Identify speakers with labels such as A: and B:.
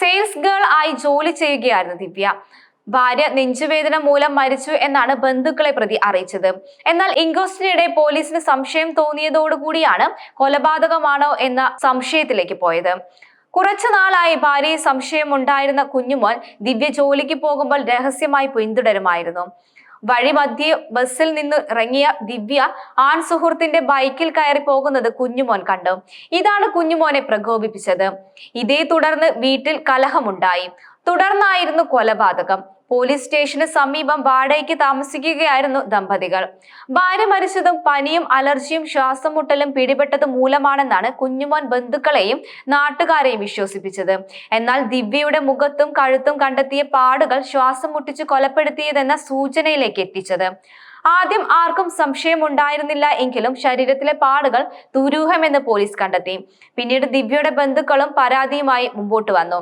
A: Sales girl ആയി ജോലി ചെയ്യുകയായിരുന്നു ദിവ്യ. ഭാര്യ നെഞ്ചുവേദന മൂലം മരിച്ചു എന്നാണ് ബന്ധുക്കളെ പ്രതി അറിയിച്ചത്. എന്നാൽ ഇൻക്വസ്റ്റിനിടെ പോലീസിന് സംശയം തോന്നിയതോടുകൂടിയാണ് കൊലപാതകമാണോ എന്ന സംശയത്തിലേക്ക് പോയത്. കുറച്ചു നാളായി ഭാര്യയെ സംശയമുണ്ടായിരുന്ന കുഞ്ഞുമോൻ ദിവ്യ ജോലിക്ക് പോകുമ്പോൾ രഹസ്യമായി പിന്തുടരുമായിരുന്നു. വഴി മധ്യേ ബസ്സിൽ നിന്ന് ഇറങ്ങിയ ദിവ്യ ആൺ സുഹൃത്തിന്റെ ബൈക്കിൽ കയറി പോകുന്നത് കുഞ്ഞുമോൻ കണ്ടു. ഇതാണ് കുഞ്ഞുമോനെ പ്രകോപിപ്പിച്ചത്. ഇതേ തുടർന്ന് വീട്ടിൽ കലഹമുണ്ടായി. തുടർന്നായിരുന്നു കൊലപാതകം. പോലീസ് സ്റ്റേഷന് സമീപം വാടകയ്ക്ക് താമസിക്കുകയായിരുന്നു ദമ്പതികൾ. ഭാര്യ മരിച്ചതും പനിയും അലർജിയും ശ്വാസം മുട്ടലും പിടിപെട്ടതും മൂലമാണെന്നാണ് കുഞ്ഞുമോൻ ബന്ധുക്കളെയും നാട്ടുകാരെയും വിശ്വസിപ്പിച്ചത്. എന്നാൽ ദിവ്യയുടെ മുഖത്തും കഴുത്തും കണ്ടെത്തിയ പാടുകൾ ശ്വാസം മുട്ടിച്ച് കൊലപ്പെടുത്തിയതെന്ന സൂചനയിലേക്ക് എത്തിച്ചത്. ആദ്യം ആർക്കും സംശയമുണ്ടായിരുന്നില്ല എങ്കിലും ശരീരത്തിലെ പാടുകൾ ദുരൂഹമെന്ന് പോലീസ് കണ്ടെത്തി. പിന്നീട് ദിവ്യയുടെ ബന്ധുക്കളും പരാതിയുമായി മുമ്പോട്ട് വന്നു.